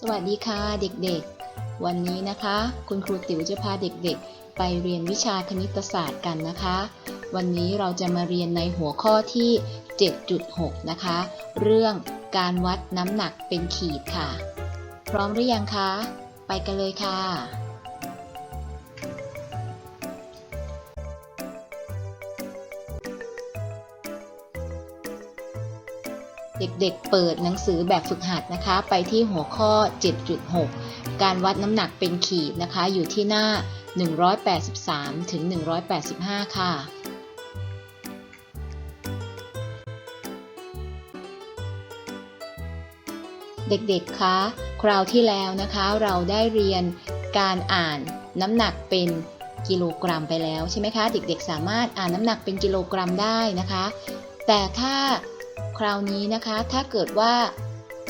สวัสดีค่ะเด็กๆ วันนี้นะคะ คุณครูติ๋วจะพาเด็กๆ ไปเรียนวิชาคณิตศาสตร์กันนะคะ วันนี้เราจะมาเรียนในหัวข้อที่ 7.6 นะคะ เรื่องการวัดน้ำหนักเป็นขีดค่ะ พร้อมหรือยังคะ ไปกันเลยค่ะ เด็กๆ เปิดหนังสือแบบฝึกหัดนะคะ ไปที่หัวข้อ 7.6 การวัดน้ำหนักเป็นขีดนะคะ อยู่ที่หน้า 183 ถึง 185 ค่ะเด็กๆ คะ คราวที่แล้วนะคะ เราได้เรียนการอ่านน้ำหนักเป็นกิโลกรัมไปแล้วใช่ไหมคะ เด็กๆ สามารถอ่านน้ำหนักเป็นกิโลกรัมได้นะคะ แต่ถ้า คราวนี้นะคะถ้าเกิดว่า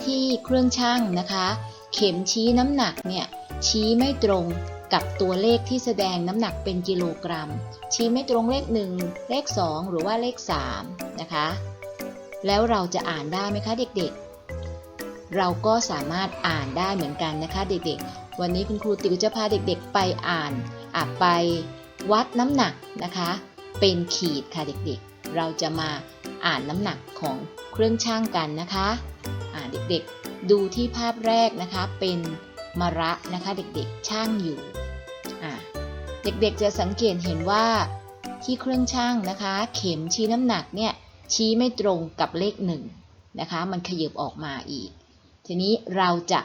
ที่เครื่องช่างนะคะ เข็มชี้น้ำหนักเนี่ยชี้ไม่ตรงกับตัวเลขที่แสดงน้ำหนักเป็นกิโลกรัม ชี้ไม่ตรงเลข 1 เลข 2 หรือว่าเลข 3 นะคะ แล้วเราจะอ่านได้ไหมคะเด็กๆ เราก็สามารถอ่านได้เหมือนกันนะคะเด็กๆ วันนี้คุณครูติ๋วจะพาเด็กๆ ไปอ่านอะไปวัดน้ำหนักนะคะ เป็นขีดค่ะเด็กๆ เราจะมาอ่านน้ำหนักของเครื่องช่างกันนะคะอ่าเด็กๆดูที่ภาพแรกนะคะเป็นมะระนะคะเด็กๆช่างอยู่อ่าเด็กๆจะสังเกตเห็นว่าที่เครื่องช่างนะคะ เข็มชี้น้ำหนักเนี่ยชี้ไม่ตรงกับเลขหนึ่งนะคะ มันขยับออกมาอีก ทีนี้เราจะ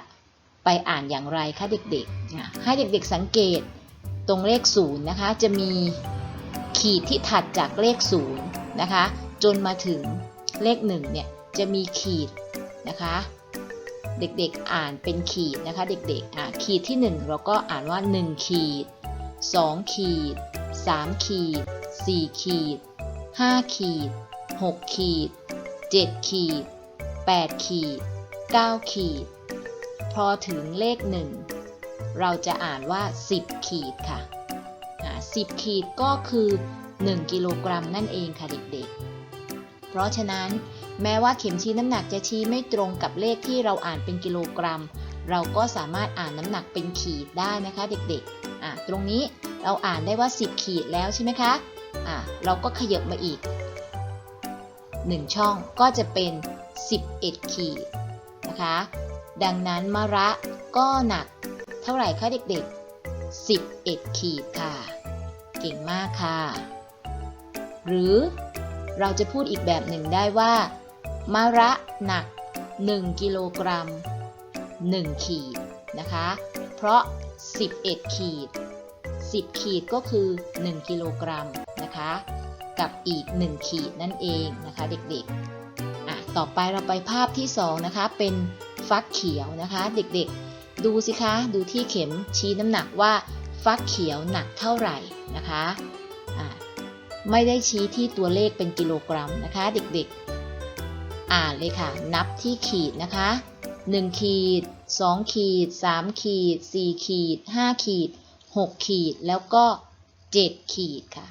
ไปอ่านอย่างไรคะเด็กๆ ให้เด็กๆสังเกตตรงเลขศูนย์นะคะ จะมีขีดที่ถัดจากเลขศูนย์ นะคะ จนมาถึงเลขหนึ่งเนี่ยจะมีขีดนะคะ เด็กๆอ่านเป็นขีดนะคะ เด็กๆอ่าขีดที่ 1 เราก็อ่านว่า 1 ขีด 2 ขีด 3 ขีด 4 ขีด 5 ขีด 6 ขีด 7 ขีด 8 ขีด 9 ขีด พอถึงเลข 1 เราจะอ่านว่า 10 ขีดค่ะ10 ขีดก็คือ 1 กิโลกรัมนั่นเองค่ะเด็กๆ เพราะฉะนั้นแม้ว่าเข็มชี้น้ำหนักจะชี้ไม่ตรงกับเลขที่เราอ่านเป็นกิโลกรัม เราก็สามารถอ่านน้ำหนักเป็นขีดได้นะคะเด็กๆอะตรงนี้เราอ่านได้ว่า 10 ขีดแล้วใช่ไหมคะอะเราก็ขยับมาอีก 1 ช่องก็จะเป็น 11 ขีดนะคะ ดังนั้นมะระก็หนักเท่าไหร่คะเด็กๆ 11 ขีดค่ะ เก่งมากค่ะ หรือเราจะพูดอีกแบบหนึ่งได้ว่า มะระหนัก 1 กิโลกรัม 1 ขีดนะคะ เพราะ 11 ขีด 10 ขีดก็คือ 1 กิโลกรัมนะคะ กับอีก 1 ขีดนั่นเองนะคะเด็กๆอะต่อไปเราไปภาพที่ 2 นะคะ เป็นฟักเขียวนะคะเด็กๆ ดูสิคะดูที่เข็มชี้น้ำหนักว่าฟักเขียวหนักเท่าไหร่นะคะอะ ไม่ได้ชี้ที่ตัวเลขเป็นกิโลกรัมนะคะ เด็กๆ อ่านเลยค่ะ นับที่ขีดนะคะ 1 ขีด 2 ขีด 3 ขีด 4 ขีด 5 ขีด 6 ขีด แล้วก็ 7 ขีดค่ะ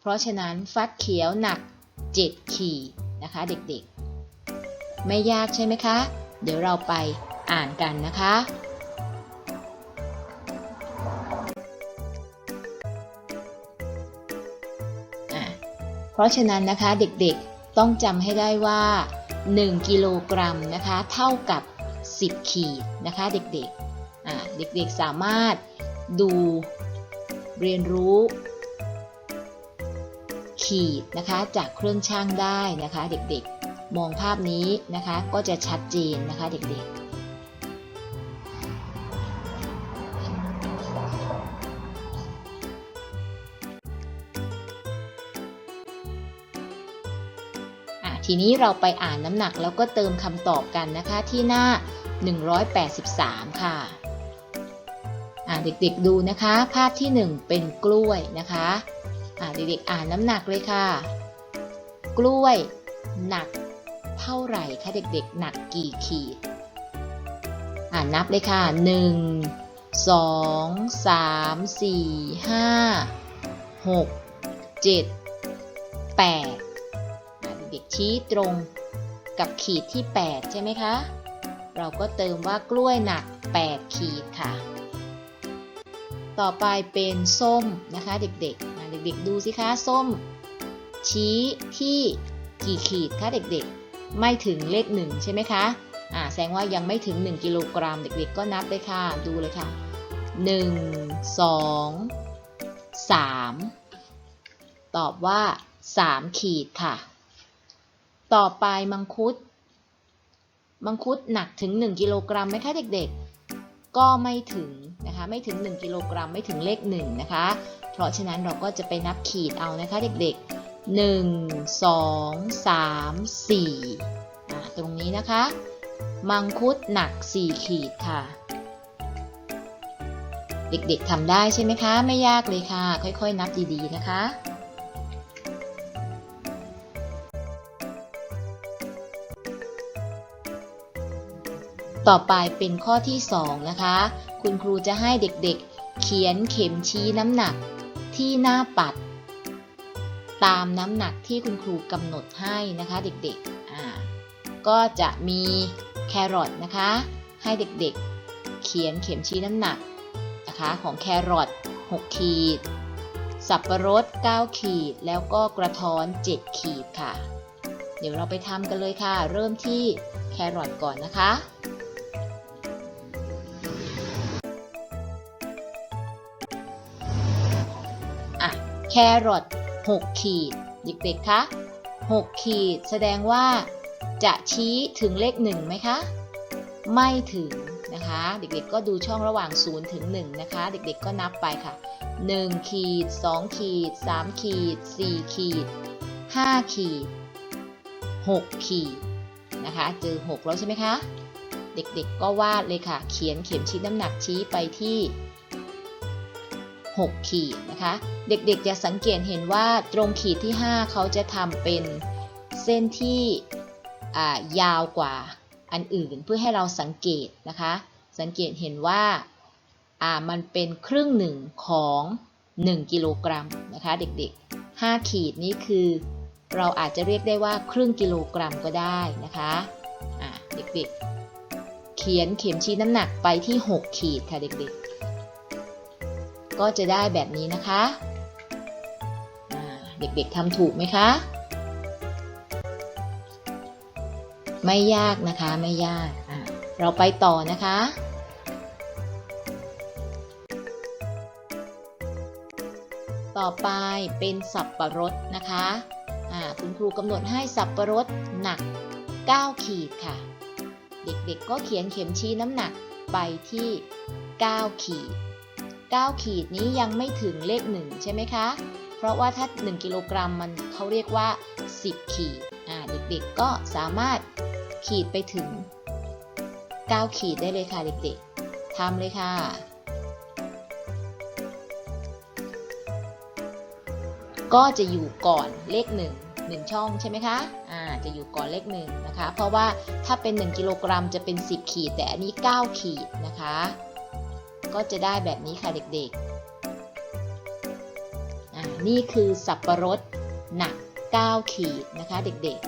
เพราะฉะนั้นฟักเขียวหนัก 7 ขีดนะคะเด็กๆ ไม่ยากใช่ไหมคะ เดี๋ยวเราไปอ่านกันนะคะอะ ราะฉะนั้นนะคะเด็กๆต้องจำให้ได้ว่า 1 กิโลกรัมนะคะเท่ากับ 10 ขีดนะคะเด็กๆอะเด็กๆสามารถดูเรียนรู้ ขีดนะคะจากเครื่องช่างได้นะคะ เด็กๆมองภาพนี้นะคะก็จะชัดเจนนะคะเด็กๆ ทีนี้เราไปอ่านน้ำหนักแล้วก็เติมคำตอบกันนะคะที่หน้า 183 ค่ะอะเด็กๆดูนะคะ ภาพที่ 1 เป็นกล้วยนะคะะเด็กๆอ่านน้ำหนักเลยค่ะ กล้วยหนักเท่าไหร่คะเด็กๆ หนักกี่ขีด อ่านับเลยค่ะ 1 2 3 4 5 6 7 8 เด็กชี้ตรงกับขีดที่ 8 ใช่ไหมคะ เราก็เติมว่ากล้วยหนัก 8 ขีดค่ะ ต่อไปเป็นส้มนะคะเด็กๆ เด็กๆดูสิคะส้ม ชี้ที่กี่ขีดคะเด็กๆ ไม่ถึงเลขหนึ่งใช่ไหมคะอ่าแสดงว่ายังไม่ถึง 1 กิโลกรัมเด็กๆ ก็นับเลยค่ะ ดูเลยค่ะ 1 2 3 ตอบว่า 3 ขีดค่ะ ต่อไปมังคุด มังคุดหนักถึง 1 กิโลกรัมไหมคะเด็กๆ ก็ไม่ถึงนะคะ ไม่ถึง 1 กิโลกรัมไม่ถึงเลข1นะคะ เพราะฉะนั้นเราก็จะไปนับขีดเอานะคะเด็กๆ1 2 3 4อะตรงนี้นะคะ มังคุดหนัก4ขีดค่ะ เด็กๆทำได้ใช่ไหมคะ ไม่ยากเลยค่ะ ค่อยๆ นับดีๆนะคะ ต่อไปเป็นข้อที่ 2 นะคะ คุณครูจะให้เด็กๆ เขียนเข็มชี้น้ำหนักที่หน้าปัด ตามน้ำหนักที่คุณครูกำหนดให้นะคะเด็กๆอ่าก็จะมีแครอทนะคะ ให้เด็กๆ เขียนเข็มชี้น้ำหนักนะคะของแครอท6ขีด สับประรด 9 ขีด แล้วก็กระท้อน 7 ขีดค่ะ เดี๋ยวเราไปทำกันเลยค่ะ เริ่มที่แครอทก่อนนะคะ รอท6ขีด เด็กๆคะ6ขีดแสดงว่า จะชี้ถึงเลข1ไหมคะ ไม่ถึงนะคะ เด็กๆก็ดูช่องระหว่าง 0 ถึง 1 นะคะ เด็กๆก็นับไปค่ะ 1 ขีด 2 ขีด 3 ขีด 4 ขีด 5 ขีด 6 ขีดนะคะ เจอ 6 แล้วใช่ไหมคะ เด็กๆก็วาดเลยค่ะ เขียนเข็มชี้น้ำหนักชี้ไปที่ 6 ขีดนะคะ เด็กๆจะสังเกตเห็นว่าตรงขีดที่ 5 เขาจะทำเป็นเส้นที่ยาวกว่าอันอื่นเพื่อให้เราสังเกตนะคะ สังเกตเห็นว่ามันเป็นครึ่งหนึ่งของ 1 กิโลกรัมนะคะเด็กๆ 5 ขีดนี้คือ เราอาจจะเรียกได้ว่าครึ่งกิโลกรัมก็ได้นะคะอ่าเด็กๆ เขียนเข็มชี้น้ำหนักไปที่ 6 ขีดค่ะเด็กๆ ก็จะได้แบบนี้นะคะเด็กๆทำถูกไหมคะ ไม่ยากนะคะไม่ยาก เราไปต่อนะคะ ต่อไปเป็นสับประรดนะคะคุณครูกำหนดให้สับประรดหนัก 9 ขีดค่ะ เด็กๆก็เขียนเข็มชี้น้ำหนักไปที่ 9 ขีด 9 ขีดนี้ยังไม่ถึงเลข 1 ใช่ไหมคะ เพราะว่าถ้า 1 กิโลกรัมมันเขาเรียกว่า 10 ขีดอ่าเด็กๆก็สามารถขีดไปถึง 9 ขีดได้เลยค่ะเด็กๆทำเลยค่ะก็จะอยู่ก่อนเลข 1 1 ช่องใช่ไหมคะ อ่า จะอยู่ก่อนเลข1นะคะ เพราะว่าถ้าเป็น 1 กิโลกรัมจะเป็น 10 ขีด แต่อันนี้ 9 ขีดนะคะ ก็จะได้แบบนี้ค่ะเด็กๆ นี่คือสับประรดหนัก 9 ขีดนะคะเด็กๆ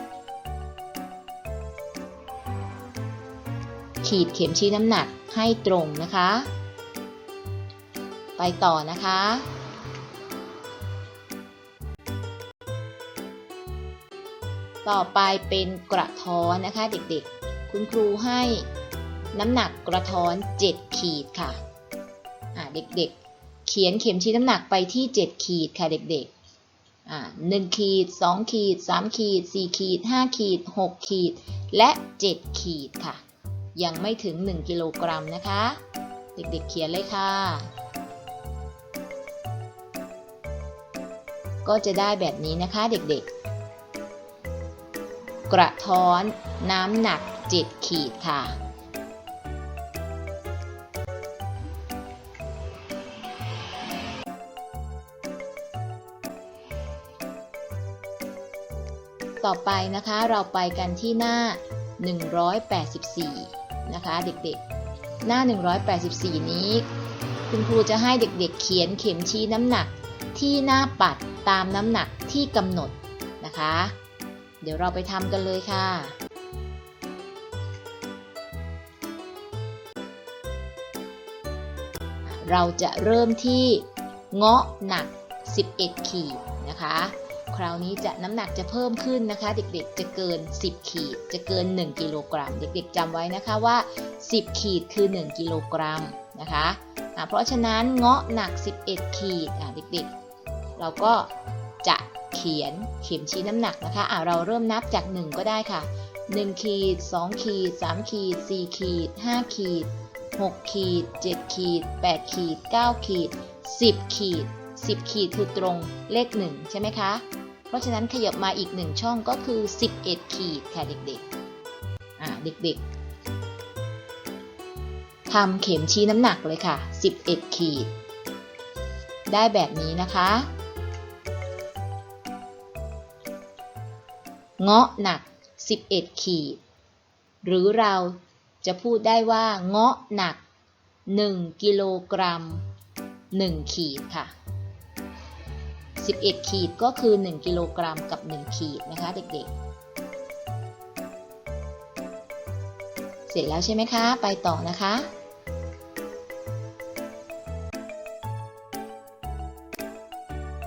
ขีดเข็มชี้น้ำหนักให้ตรงนะคะ ไปต่อนะคะต่อไปเป็นกระท้อนนะคะเด็กๆ คุณครูให้น้ำหนักกระท้อน 7 ขีดค่ะ เด็กๆ เขียนเข็มชี้น้ำหนักไปที่ 7 ขีดค่ะเด็กๆอ่า1ขีด 2 ขีด 3 ขีด 4 ขีด 5 ขีด 6 ขีด และ 7 ขีดค่ะ ยังไม่ถึง 1 กิโลกรัมนะคะ เด็กๆเขียนเลยค่ะ ก็จะได้แบบนี้นะคะเด็กๆกระท้อน น้ำหนัก 7 ขีดค่ะ ต่อไปนะคะเราไปกันที่หน้า 184 นะคะเด็กๆ หน้า 184 นี้ คุณครูจะให้เด็กๆ เขียนเข็มชี้น้ำหนักที่หน้าปัดตามน้ำหนักที่กำหนดนะคะ เดี๋ยวเราไปทำกันเลยค่ะเราจะเริ่มที่เงาะหนัก 11 ขีดนะคะ คราวนี้จะน้ำหนักจะเพิ่มขึ้นนะคะ เด็กๆ จะเกิน 10 ขีด จะเกิน 1 กิโลกรัม เด็กๆจำไว้นะคะว่า 10 ขีดคือ 1 กิโลกรัมนะคะะเพราะฉะนั้นเงาะหนัก 11 ขีดเด็กๆ เราก็จะเขียนเข็มชี้น้ำหนักนะคะะเราเริ่มนับจาก 1 ก็ได้ค่ะ 1 ขีด 2 ขีด 3 ขีด 4 ขีด 5 ขีด 6 ขีด 7 ขีด 8 ขีด 9 ขีด 10 ขีด 10 ขีดคือตรงเลข 1 ใช่ไหมคะ เพราะฉะนั้นขยับมาอีก 1 ช่องก็คือ 11 ขีดค่ะเด็กๆ อ่าเด็กๆทำเข็มชี้น้ำหนักเลยค่ะ 11 ขีด ได้แบบนี้นะคะ เงาะหนัก 11 ขีด หรือเราจะพูดได้ว่าเงาะหนัก 1 กิโลกรัม 1 ขีดค่ะ 11 ขีดก็คือ 1 กิโลกรัมกับ 1 ขีดนะคะ เด็กๆ เสร็จแล้วใช่ไหมคะ ไปต่อนะคะ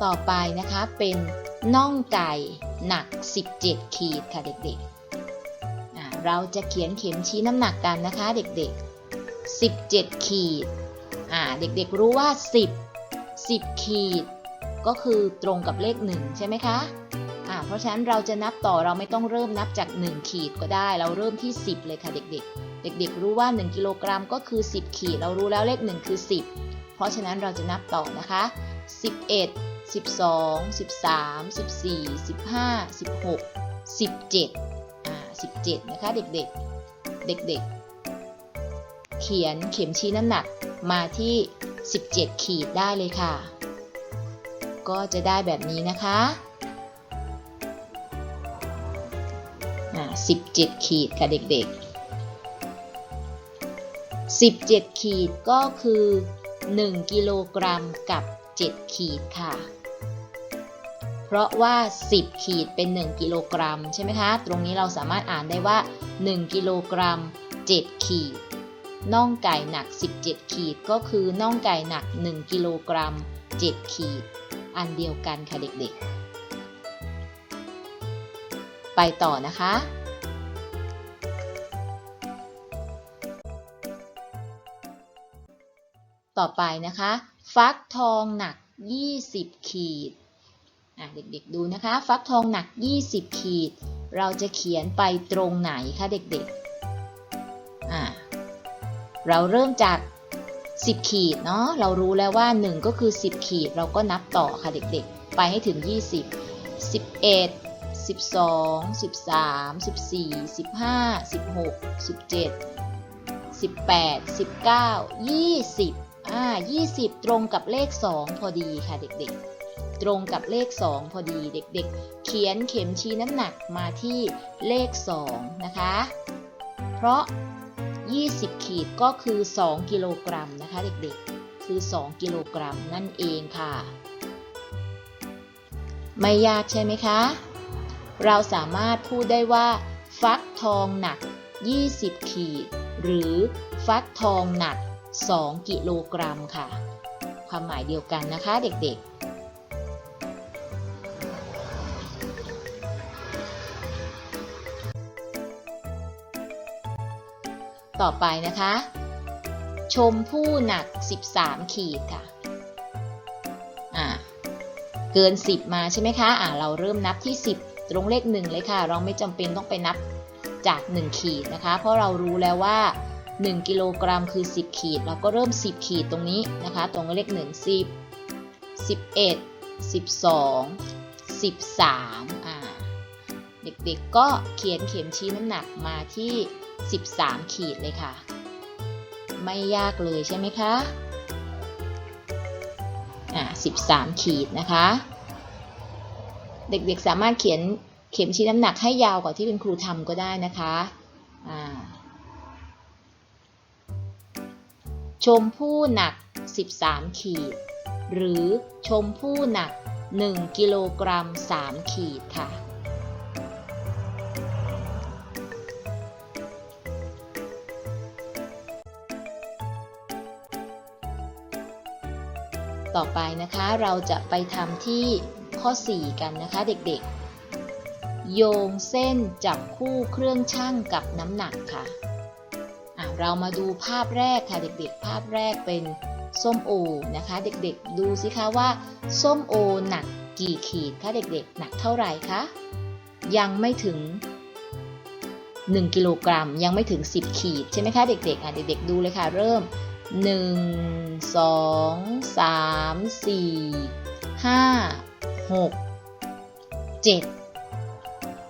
ต่อไปนะคะเป็นน่องไก่หนัก 17 ขีดค่ะเด็กๆ เราจะเขียนเข็มชี้น้ำหนักกันนะคะ เด็กๆ 17 ขีด เด็กๆรู้ว่า 10 10 ขีด ก็คือตรงกับเลข 1 ใช่ไหมคะอ่าเพราะฉะนั้นเราจะนับต่อเราไม่ต้องเริ่มนับจาก 1 ขีดก็ได้ เราเริ่มที่ 10 เลยค่ะเด็กๆ เด็กๆ รู้ว่า 1 กิโลกรัมก็คือ 10 ขีด เรารู้แล้วเลข 1 คือ 10 เพราะฉะนั้นเราจะนับต่อนะคะ 11 12 13 14 15 16 17อ่า17 นะคะเด็กๆ เด็กๆ เขียนเข็มชี้น้ำหนักมาที่ 17 ขีดได้เลยค่ะ ก็จะได้แบบนี้นะคะอ่า17 ขีดค่ะเด็กๆ 17 ขีดก็คือ 1 กิโลกรัมกับ 7 ขีดค่ะ เพราะว่า 10 ขีดเป็น 1 กิโลกรัมใช่ไหมคะ ตรงนี้เราสามารถอ่านได้ว่า 1 กิโลกรัม 7 ขีด น่องไก่หนัก 17 ขีดก็คือน่องไก่หนัก 1 กิโลกรัม 7 ขีด อันเดียวกันค่ะเด็กๆ ไปต่อนะคะ ต่อไปนะคะ ฟักทองหนัก 20 ขีดอะเด็กๆดูนะคะ ฟักทองหนัก 20 ขีด เราจะเขียนไปตรงไหนคะเด็กๆอะเราเริ่มจาก 10 ขีดเนาะเรารู้แล้วว่า 1 ก็คือ 10 ขีดเราก็นับต่อค่ะเด็กๆ ไปให้ถึง 20 11 12 13 14 15 16 17 18 19 20อ่า20 ตรงกับเลข 2 พอดีค่ะเด็กๆตรงกับเลข 2 พอดีเด็กๆ เขียนเข็มชี้น้ำหนักมาที่เลข 2 นะคะ เพราะ 20 ขีดก็คือ 2 กิโลกรัมนะคะเด็กๆ คือ 2 กิโลกรัมนั่นเองค่ะ ไม่ยากใช่ไหมคะ เราสามารถพูดได้ว่า ฟักทองหนัก 20 ขีด หรือฟักทองหนัก 2 กิโลกรัมค่ะ ความหมายเดียวกันนะคะเด็กๆ ต่อไปนะคะ ชมพู่หนัก 13 ขีดค่ะอ่าเกิน 10 มาใช่ไหมคะอ่าเราเริ่มนับที่ 10 ตรงเลข 1 เลยค่ะ เราไม่จำเป็นต้องไปนับจาก 1 ขีดนะคะ เพราะเรารู้แล้วว่า 1 กิโลกรัมคือ 10 ขีด เราก็เริ่ม 10 ขีดตรงนี้นะคะ ตรงเลข 1 10 11 12 13อ่าเด็กๆก็เขียนเข็มชี้น้ำหนักมาที่ 13 ขีดเลยค่ะ ไม่ยากเลยใช่ไหมคะอ่า13 ขีดนะคะ เด็กๆสามารถเขียนเข็มชี้น้ำหนักให้ยาวกว่าที่คุณครูทำก็ได้นะคะอ่าชมพู่หนัก 13 ขีด หรือชมพู่หนัก 1 กิโลกรัม 3 ขีดค่ะ อไปนะคะ เราจะไปทำที่ข้อ 4 กันนะคะเด็กๆ โยงเส้นจับคู่เครื่องชั่งกับน้ำหนักค่ะอะเรามาดูภาพแรกค่ะเด็กๆ ภาพแรกเป็นส้มโอนะคะ เด็กๆ ดูสิคะว่า ส้มโอหนักกี่ขีดคะเด็กๆ หนักเท่าไหร่คะยังไม่ถึง 1 กิโลกรัมยังไม่ถึง 10 ขีดใช่ไหมคะเด็กๆอะเด็กๆ ดูเลยค่ะเริ่ม 1 2 3 4 5 6 7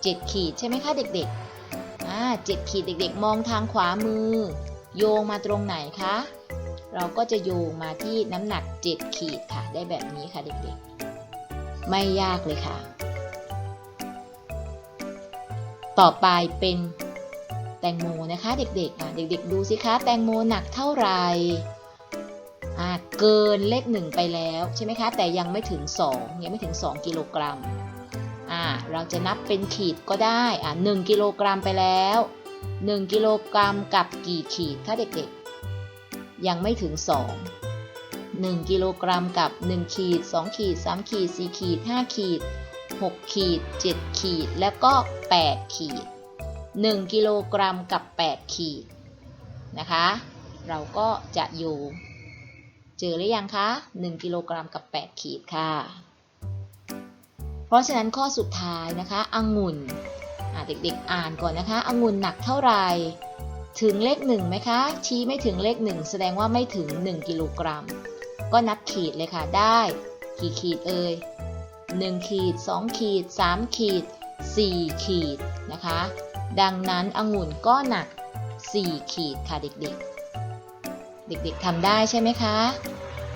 7ขีดใช่ไหมคะเด็กๆอ่า7ขีดเด็กๆ มองทางขวามือ โยงมาตรงไหนคะ เราก็จะโยงมาที่น้ำหนัก7ขีดค่ะ ได้แบบนี้ค่ะเด็กๆ ไม่ยากเลยค่ะ ต่อไปเป็น แตงโมนะคะ เด็กๆอะเด็ก ๆ ดูสิคะแตงโมหนักเท่าไหร่อ่าเกินเลขหนึ่งไปแล้วใช่ไหมคะ แต่ยังไม่ถึง 2 ยังไม่ถึง 2 กิโลกรัมอ่าเราจะนับเป็นขีดก็ได้อ่า1กิโลกรัมไปแล้ว 1 กิโลกรัมกับกี่ขีดคะเด็กๆ ยังไม่ถึง 2 1 กิโลกรัมกับ 1 ขีด 2 ขีด 3 ขีด 4 ขีด 5 ขีด 6 ขีด 7 ขีด แล้วก็ 8 ขีด 1กิโลกรัมกับ 8 ขีดนะคะ เราก็จะอยู่ เจอหรือยังคะ1กิโลกรัมกับ 8 ขีดค่ะ เพราะฉะนั้นข้อสุดท้ายนะคะองุ่นเด็กๆอ่านก่อนนะคะองุ่นหนักเท่าไหร่ถึงเลข1ไหมคะ ชี้ไม่ถึงเลข1แสดงว่าไม่ถึง 1 กิโลกรัม ก็นับขีดเลยค่ะ ได้กี่ขีดเอ่ย1ขีด 2 ขีด 3 ขีด 4 ขีดนะคะ ดังนั้นองุ่นก็หนัก 4 ขีดค่ะเด็กๆ เด็กๆทำได้ใช่ไหมคะ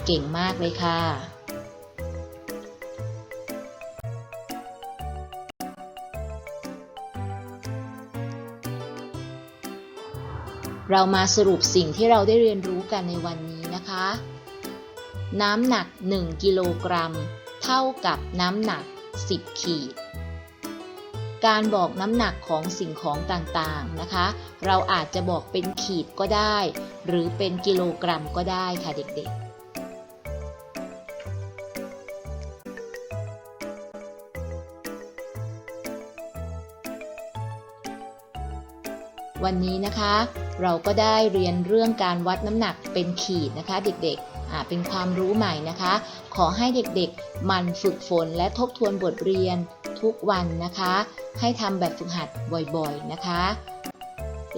เก่งมากเลยค่ะ เรามาสรุปสิ่งที่เราได้เรียนรู้กันในวันนี้นะคะ น้ำหนัก 1 กิโลกรัม เท่ากับน้ำหนัก 10 ขีด การบอกน้ำหนักของสิ่งของต่างๆนะคะ เราอาจจะบอกเป็นขีดก็ได้ หรือเป็นกิโลกรัมก็ได้ค่ะเด็กๆวันนี้นะคะ เราก็ได้เรียนเรื่องการวัดน้ำหนักเป็นขีดนะคะ เด็กๆเป็นความรู้ใหม่นะคะ ขอให้เด็กๆมันฝึกฝนและทบทวนบทเรียน ทุกวันนะคะ ให้ทำแบบฝึกหัดบ่อยๆนะคะ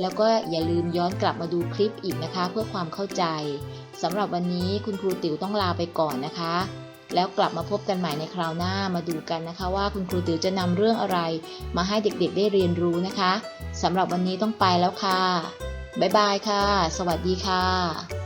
แล้วก็อย่าลืมย้อนกลับมาดูคลิปอีกนะคะ เพื่อความเข้าใจสำหรับวันนี้คุณครูติ๋วต้องลาไปก่อนนะคะ แล้วกลับมาพบกันใหม่ในคราวหน้ามาดูกันนะคะ ว่าคุณครูติ๋วจะนำเรื่องอะไร มาให้เด็กๆได้เรียนรู้นะคะสำหรับวันนี้ต้องไปแล้วค่ะบ๊ายบายค่ะ สวัสดีค่ะ